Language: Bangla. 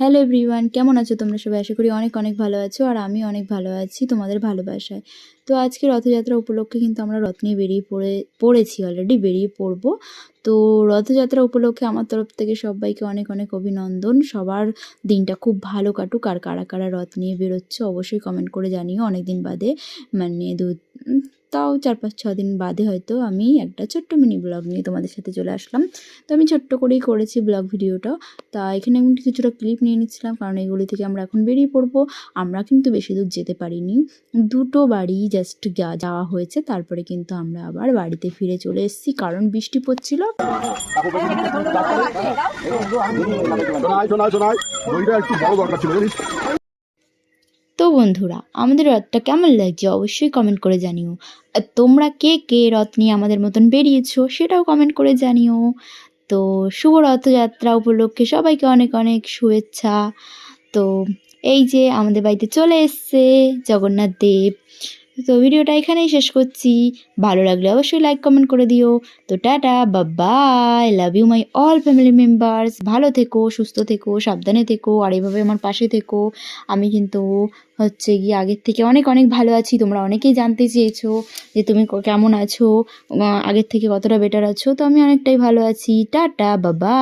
হ্যালো এভরিওয়ান কেমন আছো তোমরা সবাই? আশা করি অনেক অনেক ভালো আছো আর আমি অনেক ভালো আছি তোমাদের ভালোবাসায়। তো আজকে রথযাত্রা উপলক্ষে কিন্তু আমরা রথ নিয়ে বেরিয়ে পড়ে, পড়েছি অলরেডি বেরিয়ে পড়ব। তো রথযাত্রা উপলক্ষে আমার তরফ থেকে সবাইকে অনেক অনেক অভিনন্দন। সবার দিনটা খুব ভালো কাটুক আর কারা কারা রথ নিয়ে বেরোচ্ছে অবশ্যই কমেন্ট করে জানিও অনেক দিন বাদে। মানে দু তাও চার পাঁচ ছ দিন বাদে হয়তো আমি একটা ছোট্ট মিনি ব্লগ নিয়ে তোমাদের সাথে চলে আসলাম। তো আমি ছোট্ট করেই করেছি ব্লগ ভিডিওটা তা এখানে আমি কিছুটা ক্লিপ নিয়ে নিচ্ছিলাম, কারণ এগুলি থেকে আমরা এখন বেরিয়ে পড়ব। আমরা কিন্তু বেশি দূর যেতে পারিনি। দুটো বাড়ি জাস্ট যাওয়া হয়েছে, তারপরে কিন্তু আমরা আবার বাড়িতে ফিরে চলে এসেছি, কারণ বৃষ্টি পড়ছিল। ছিল তো বন্ধুরা, আমাদের রথটা কেমন লাগছে অবশ্যই কমেন্ট করে জানিও। আর তোমরা কে কে রথ নিয়ে আমাদের মতন বেরিয়েছো সেটাও কমেন্ট করে জানিও। তো শুভ রথযাত্রা উপলক্ষে সবাইকে অনেক অনেক শুভেচ্ছা। তো এই যে আমাদের বাড়িতে চলে এসছে জগন্নাথ দেব। তো ভিডিওটা এখানেই শেষ করছি। ভালো লাগলে অবশ্যই লাইক কমেন্ট করে দিও। তো tata bye love you my all family members ভালো থেকো, সুস্থ থেকো, সাবধানে থেকো, আর এভাবে আমার পাশে থেকো। আমি কিন্তু হচ্ছে গিয়ে আগের থেকে অনেক অনেক ভালো আছি। তোমরা অনেকেই জানতে চেয়েছো যে তুমি কেমন আছো আগের থেকে কতটা বেটার আছো। তো আমি অনেকটাই ভালো আছি। টাটা বাবা